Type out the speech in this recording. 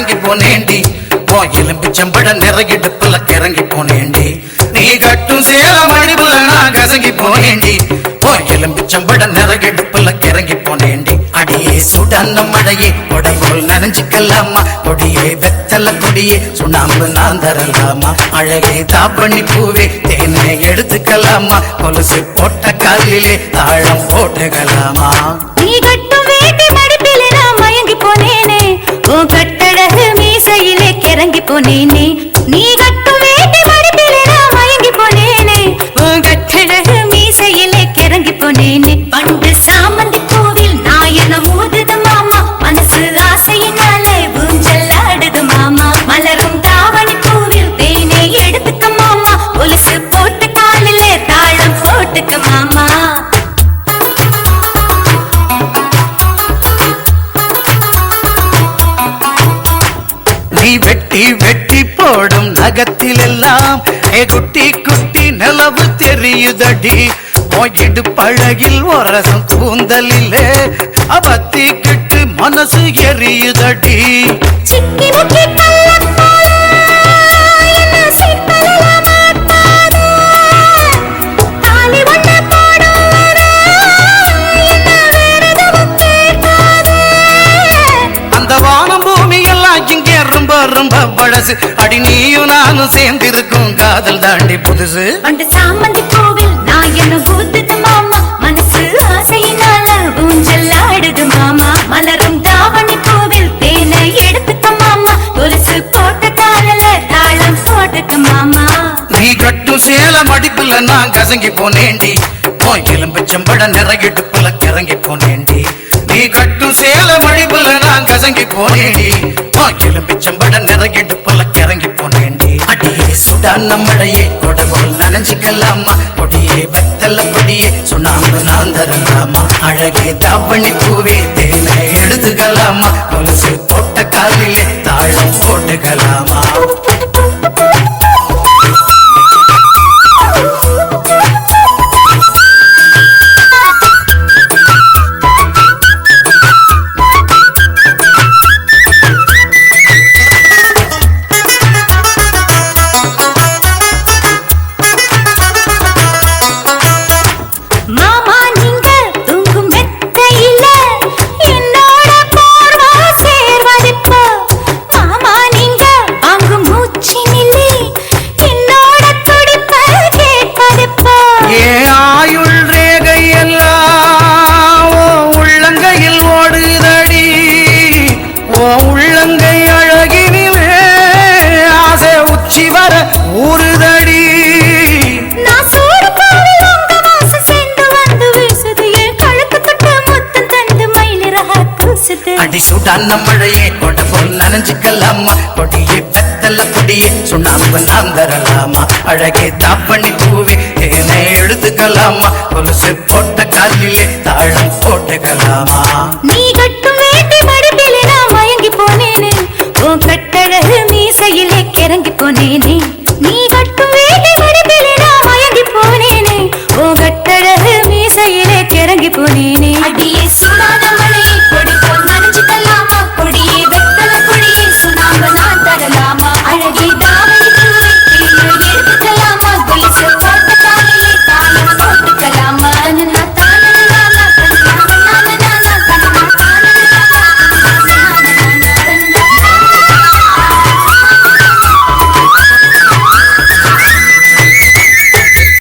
கசங்கி போனேண்டி ஓ எலும்பு சம்பட நிறையிடுப்புல கிறங்கி போனேண்டி நீ கட்டும் சேல மடிப்புல நான் கசங்கி போனேண்டி ஓ எலும்பு சம்பட நிறையிடுப்புல கிறங்கி போனேண்டி அடியே சுடன்ன மழையே கொடைபோல் நனைஞ்சுக்கலாமா? கொடியே வெத்தல கொடியே சுண்ணாம்பு நான் தரலாமா? அழகே தாப்பண்ணி பூவே தேனை எடுத்துக்கலாமா? கொலுசு போட்ட காலிலே தாழம் போட்டுக்கலாமா? நீ கட்டும் வேட்டி மடிப்பிலே நான் மயங்கி போனேனே. உன் கட்டழகு கிறங்கி போனேனே நீ கட்டும் வேட்டி மடிப்பிலே நான் மயங்கி போனேனே. உன் கட்டழகு பண்டு சாமந்தி பூவில் நாயன ஊதுது மாமா. மனசு ஆசையினாலே ஊஞ்சல் ஆடுது மாமா. மலரும் தாவணி பூவில் எடுத்துக்க மாமா. போட்டு காலிலே போட்டுக்க மாமா. நீ வெட்டி வெட்டி போடும் நகத்தில் எல்லாம் குட்டி குட்டி நிலவு தெரியுதடி. போயிடு பழகில் ஒரசம் கூந்தலிலே. அவத்தி மனசு எரியுதடி. சிக்கி ரொம்ப பழசு அடி நீயும் நானும் சேர்ந்திருக்கும் காதல் தாண்டி புதுசு. பண்டு சாமந்தி பூவில் நான் என்ன ஊத்துது மாமா? மனசு ஆசையினால ஊஞ்சல் ஆடுது மாமா. மலரும் தாவணி பூவில் தேனை எடுத்துக்க மாமா. கொலுசு போட்ட காலில தாளம் போட்டுக்க மாமா. நீ கட்டும் சேல மடிப்புல நான் கசங்கி போனேண்டி ஓ எலும்பு செம்பட நிறையிடுப்புல கிறங்கி போனேண்டி நீ கட்டும் சேல மடிப்புல நான் கசங்கி போனேடி ஓ எலும்பு செம்பட போல கிறங்கி போனேண்டி அடியே சுடான மழையே கொடை போல் நனைஞ்சுக்கலாமா? கொடியே வெத்தல கொடியே சுண்ணாம்பு நான் தரலாமா? அழகே தாவணி பூவே தேன சூடான மழையே கொடை போல் நனைஞ்சுக்கலாமா கொடியே வெத்தல பொடியே சுண்ணாம்பு நாம் தரலாமா அழகே தாப்பண்ணி பூவே. தேனை எழுதுக்கலாமா கொலுசு போட்ட காலிலே தாழம் போட்டுக்கலாமா? நீ